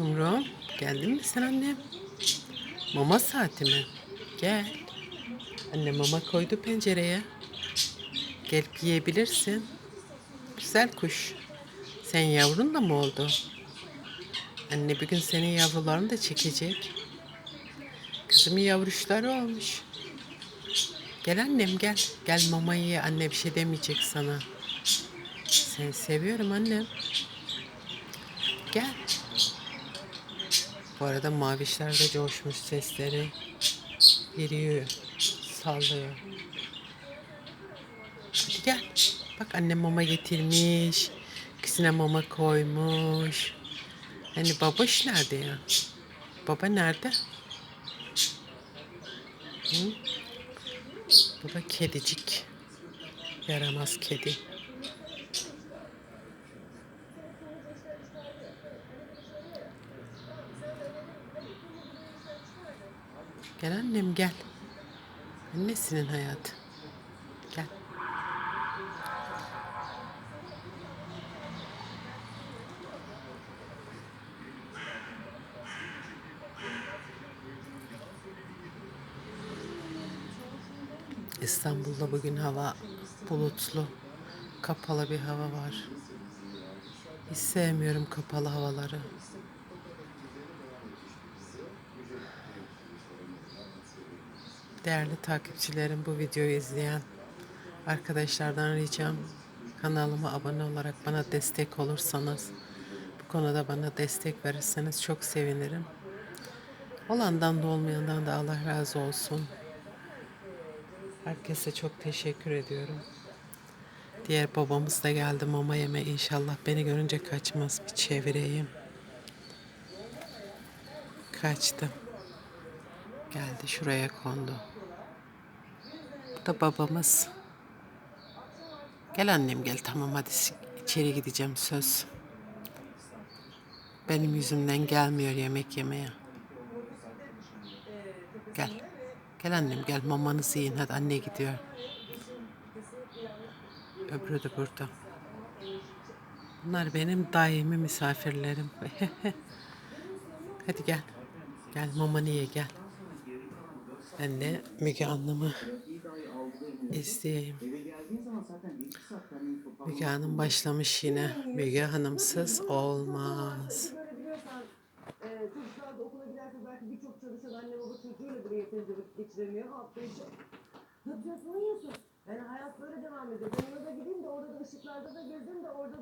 Kumru, geldin mi sen annem? Mama saati mi? Gel. Anne mama koydu pencereye. Gelip yiyebilirsin. Güzel kuş. Sen yavrun da mı oldu? Anne bir gün senin yavrularını da çekecek. Kızımın yavruşları olmuş. Gel annem gel. Gel mamayı ye. Anne bir şey demeyecek sana. Seni seviyorum annem. Gel. Bu arada mavişler de coşmuş sesleri. Yürüyor. Sallıyor. Hadi gel. Bak annem mama getirmiş. Kızına mama koymuş. Hani babaş nerede ya? Baba nerede? Hı? Bu da kedicik. Yaramaz kedi. Gel annem gel. Annesinin hayatı. Gel. İstanbul'da bugün hava bulutlu. Kapalı bir hava var. Hiç sevmiyorum kapalı havaları. Değerli takipçilerim bu videoyu izleyen arkadaşlardan ricam kanalıma abone olarak bana destek olursanız bu konuda bana destek verirseniz çok sevinirim. Olandan da olmayandan da Allah razı olsun. Herkese çok teşekkür ediyorum. Diğer babamız da geldi mama yeme inşallah beni görünce kaçmaz bir çevireyim. Kaçtı. Geldi şuraya kondu. Da babamız. Gel annem gel tamam hadi içeri gideceğim söz. Benim yüzümden gelmiyor yemek yemeye. Gel. Gel annem gel mamanızı yiyin hadi anne gidiyor. Öbürü de burada. Bunlar benim daimi misafirlerim. hadi gel. Gel mamanı ye gel. De Müge Anlam'ı izleyeyim. Müge Hanım başlamış yine. Müge Hanımsız olmaz. Böyle biliyorsan çocuklar da okula giderse belki birçok çalışan anne baba çocuğuyla bile yeterince vakit geçiremiyor hafta içi. Ne yapacaksın? Ne yiyorsun? Yani hayat böyle devam ediyor. Ben ona da gideyim de orada da ışıklarda da gezeyim de orada da